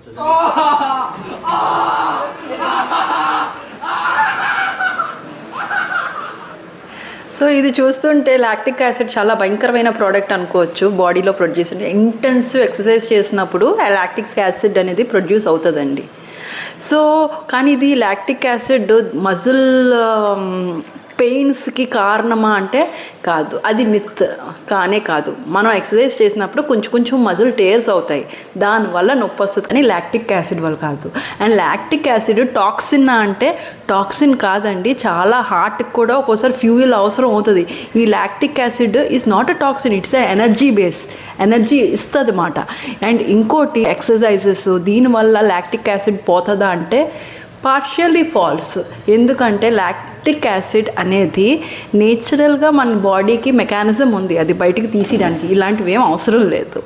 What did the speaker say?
So ఇది చూస్తుంటే lactic acid చాలా భయంకరమైన ప్రోడక్ట్ అనుకోవచ్చు. బాడీలో ప్రొడ్యూస్ ఇంటెన్సివ్ ఎక్సర్సైజ్ చేసినప్పుడు ఆ లాక్టిక్ యాసిడ్ అనేది ప్రొడ్యూస్ అవుతుందండి. సో కానీ ఇది లాక్టిక్ యాసిడ్ మజిల్ పెయిన్స్కి కారణమా అంటే కాదు. అది మిత్ కానే కాదు. మనం ఎక్సర్సైజ్ చేసినప్పుడు కొంచెం కొంచెం మజిల్ టేర్స్ అవుతాయి. దానివల్ల నొప్పి వస్తుంది కానీ లాక్టిక్ యాసిడ్ వల్ల కాదు. అండ్ లాక్టిక్ యాసిడ్ టాక్సిన్ అంటే టాక్సిన్ కాదండి. చాలా హార్ట్కి కూడా ఒక్కోసారి ఫ్యూయల్ అవసరం అవుతుంది. ఈ lactic acid is not a toxin it's a energy base energy ఇస్తుంది మాట. అండ్ ఇంకోటి ఎక్సర్సైజెస్. దీనివల్ల లాక్టిక్ యాసిడ్ పోతుందా అంటే పార్షియల్లీ ఫాల్స్ ఎందుకంటే లాక్ లాక్టిక్ యాసిడ్ అనేది నేచురల్గా మన బాడీకి మెకానిజం ఉంది. అది బయటికి తీసేయడానికి. ఇలాంటివి ఏం అవసరం లేదు.